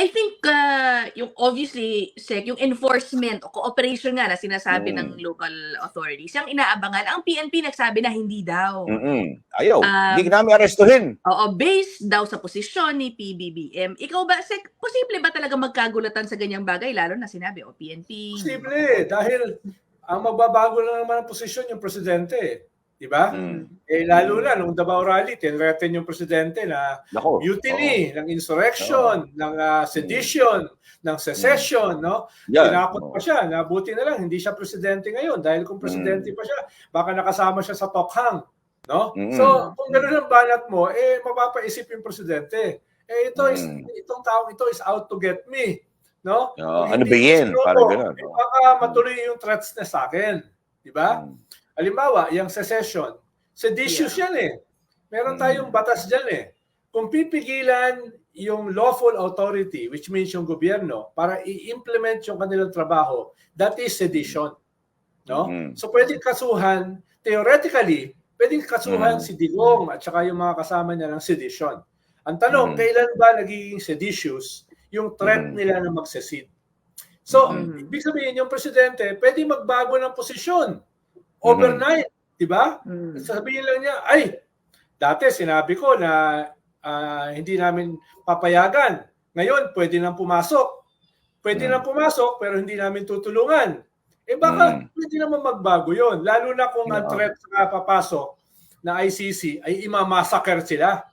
I think uh, yung obviously sec yung enforcement o cooperation nga na sinasabi Mm. ng local authorities yung inaabangan ang PNP nagsabi na hindi daw. Mm-mm. Ayaw. Um, Hindi namin arestuhin. Oo, based daw sa posisyon ni PBBM. Ikaw ba sec posible ba talaga magkagulatan sa ganyang bagay lalo na sinabi o PNP? Posible dahil ang magbabago lang naman ang posisyon yung presidente. Di ba? Mm. Eh, lalo na nung Davao Rally, tinreten yung presidente na Nako. mutiny, ng insurrection, ng ah, sedition, ng secession, no? Oo. Yan. Tinakot pa siya na buti na lang hindi siya presidente ngayon dahil kung presidente pa siya, baka nakasama siya sa tokhang, no? Mm. So, kung gano'n ang banat mo, eh mapapaisip yung presidente. Eh ito is Mm. itong taong ito is out to get me, no? Kung ano ba yan? Parang ganun, eh, no? Baka matuloy yung threats na sa akin, di ba? Mm. Halimbawa, yung secession, seditious yan eh. Meron Mm. tayong batas dyan eh. Kung pipigilan yung lawful authority, which means yung gobyerno, para i-implement yung kanilang trabaho, that is sedition. No? Mm. So pwedeng kasuhan, theoretically, pwedeng kasuhan Mm. si Digong at saka yung mga kasama niya ng sedition. Ang tanong, Mm. kailan ba nagiging seditious yung threat Mm. nila na magsesid? So, Mm. ibig sabihin, yung presidente, pwede magbago ng posisyon overnight, di ba? Mm. Sasabihin lang niya, ay, dati sinabi ko na ah, hindi namin papayagan. Ngayon, pwede nang pumasok. Pwede Mm. nang pumasok, pero hindi namin tutulungan. Eh baka Mm. pwede naman magbago yon Lalo na kung ang Oo. threat sa papasok na ICC ay imamassacre sila.